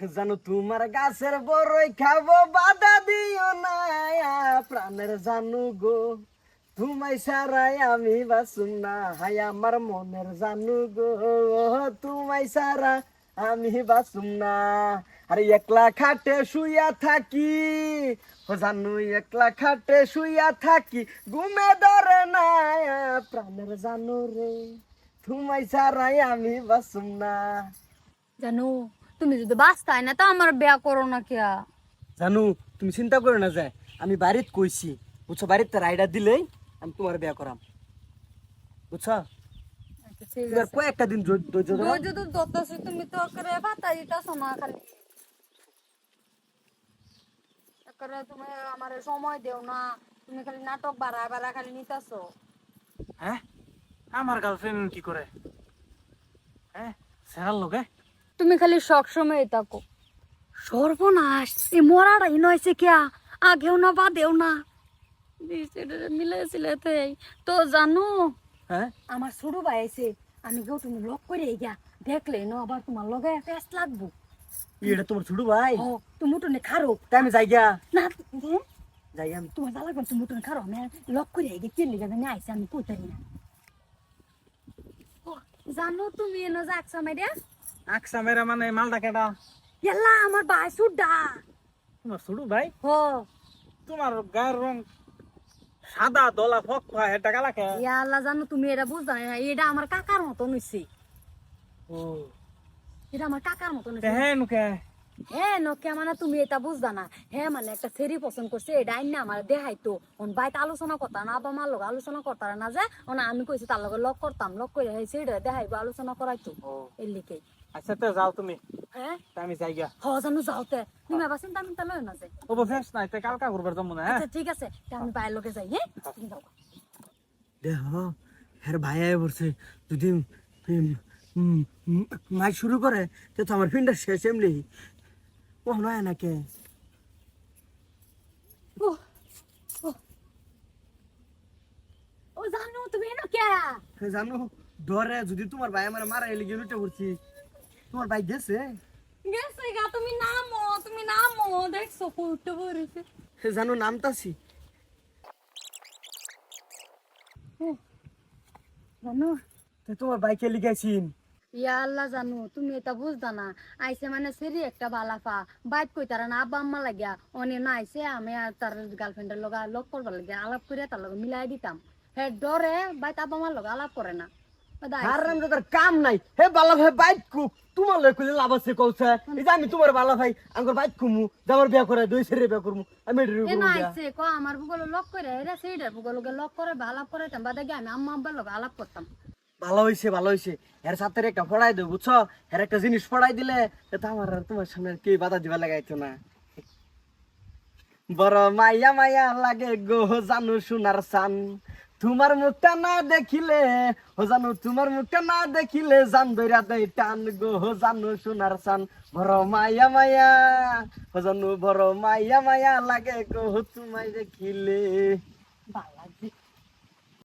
জানো তোমার গাছের বড়ই খাব, বাধা দিও না প্রাণের জানু গো। তোমায় সারাই আমি বাসুম না হাই আমার মনের জানু গো। তোমায় সারা আমি বাসুম না। আরে একলা খাটে শুইয়া থাকি জানু একলা খাটে শুইয়া থাকি, ঘুমে ধরে না প্রাণের জানু রে। তোমায় সারাই আমি বাসুম না। জানো তুমি যদি বাঁচতাই না তো আমার বিয়া করো না কিয়া জানু তুমি চিন্তা করো না যায় আমি বাড়িত কইছি বুঝছ? বাড়িতে রাইডা দিলেই আমি তোমার বিয়া করাম। বুঝছ? এবার কয়েকটা দিন ধৈর্য ধৈর্য ধরো। ধৈর্য তো ধরতেছি তুমি তো করে খালি করে তুমি আমার সময় দেও না তুমি খালি নাটক বাড়া খালি নিতেছ। হ্যাঁ? আমার গার্লফ্রেন্ড কি করে? হ্যাঁ? সেরার লোকে? তুমি খালি সব সময় থাকো। সর্বনাশ এই মরাটা ইনয়েছে কিয়া? আগেও না বাদেও না। মিলেছিল তো জানো হ্যাঁ? আমার ছোট ভাই আছে আমি কেউ তুমি লক করে গিয়া দেখলে না আবার তোমার লগে ফেস্ট লাগবো। এটা তোমার ছোট ভাই? ও তুমি উঠোনে খারো। তাই আমি যাই গিয়া না? যাই আমি। তোমার যা লাগবে তুমি উঠোনে খারো। আমি লক করে গিয়ে চিল্লি গাছে নিয়ে আইসি আমি কইতারি না। ও, জানো তুমি এনে যাক সময় রে আকসা মেরা মানে মালটা কেডা? এলা আমার ভাই সুডা তোমার সুডু ভাই? হো। তোমার গায়ের রং সাদা দলা ফক এটা কালাকে ইয়াল্লা জানো তুমি এটা বুঝতে না এটা আমার কাকার মতন হইছে। ও। এটা আমার কাকার মতন হইছে। হ্যাঁ নুকে হ্যাঁ নকে মানে তুমি এটা বুঝদা না। হ্যাঁ মানে একটা সেরি পছন্দ করছে এটা আইন না আমার দেখাইতো। ওন বাইতে আলোচনা করতাম না আবার মার লগে আলোচনা করতাম না যে ওনা আমি কইছি তার লগে লক করতাম লক করে হ্যাঁ দেখাইবো আলোচনা করাইতো। এর লিখে আচ্ছা তো যাও তুমি। হ্যাঁ? আমি যাই গিয়া। হ জানো যাওতে তুমি আবার চিন্তা মিন্তা লয় না যে। ও ফেস নাই তে কালকা জন্য না হ্যাঁ? আচ্ছা ঠিক আছে তা আমি বাইরের লোকে যাই হ্যাঁ? তুমি যাও। দেহ হ্যাঁ ভাই আয় যদি মাই শুরু করে তো তো আমার ফিন্ডার শেষ এমনি। ও নয় না ও ও ও জানো তুমি এনো কে? জানো ডরে যদি তোমার ভাই আমার মারা এলে গিয়ে উঠে পড়ছি তোমার ভাই গেছে? গেছে গা তুমি নামো তুমি নামো দেখছ উঠতে পড়েছে জানো নামতাছি। জানো তোমার বাইকে লিখাইছিন ইয়া আল্লাহ জানো তুমি এটা বুঝদা না। আইসে মানে সেরি একটা বালাফা বাইক কই তারা না আব্বা আম্মা লাগিয়া অনে না আইসে আমি আর তার গার্লফ্রেন্ডের লগে লক করবার লাগিয়া আলাপ করে তার লগে মিলাই দিতাম। হে ডরে বাইক আব্বা আম্মার লগে আলাপ করে না। আইছে। দাদার কাম নাই। হে বালা ভাই বাইক কু। তোমার লয় কইলে লাভ আছে কৌছে এই যে আমি তোমার বালা ভাই আঙ্গুর বাইক কুমু যাবার বিয়া করে দুই সেরে বিয়া করমু। আমি এ না। আইসে ক আমার ভূগোল লক করে এরা সেইটার ভূগোল লগে লক করে বা আলাপ করে তাম বাদে আমি আম্মা আব্বার লগে আলাপ করতাম। ভালো হইছে ভালো হইছে। এর সাথে একটা ফড়াই দেব বুঝছ? এর একটা জিনিস ফড়াই দিলে এটা আমার আর তোমার সামনে কে বাধা দিবা লাগাইতো না। বড় মাইয়া মাইয়া লাগে গো, জানু সোনার সান তোমার মুখটা না দেখিলে, ও জানু তোমার মুখটা না দেখিলে জান ধইরা দেই টান গো জানু সোনার সান বড় মাইয়া মাইয়া, ও জানু বড় মাইয়া মাইয়া লাগে গো তোমায় দেখিলে।